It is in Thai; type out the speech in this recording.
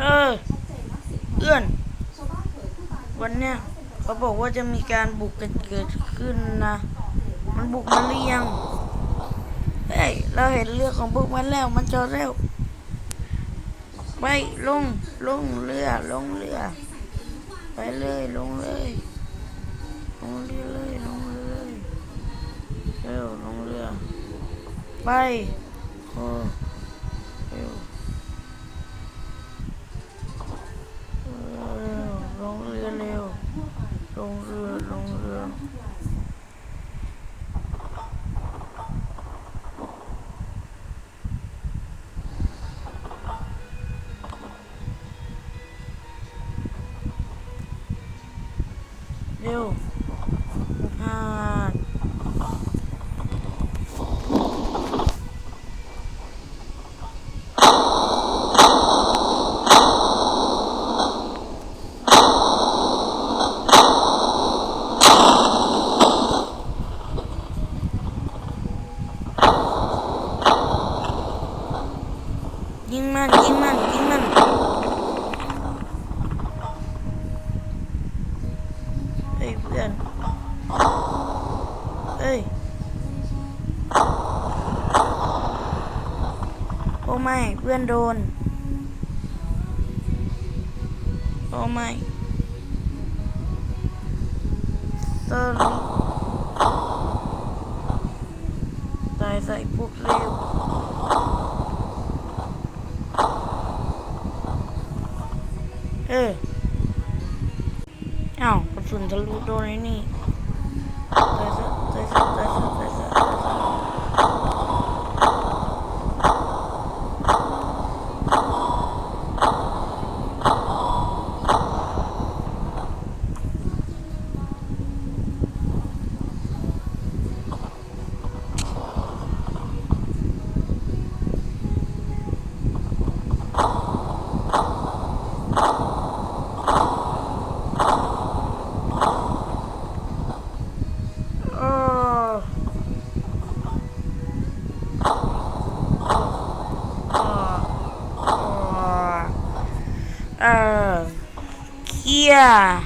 เออ เอื้อน วันเนี้ยเขาบอกว่าจะมีการบุกกันเกิดขึ้นนะ มันบุกมาหรือยังเฮ้ยเราเห็นเรือของพวกมันแล้ว มันจอดแล้วไปลง ลงเรือ ลงเรือ ไปเลย ลงเลยลงเรือเลยลงเรือเลยเร็วลงเรือ ไปโอ้ เร็วพานยิงมันยิง เฮ้ยเพื่อนเฮ้ยโอ้ไม่เพื่อนโดนโอ้ไม่สอรี่ตายใส่พวกเร็วเออ อ้าว เออเคียร์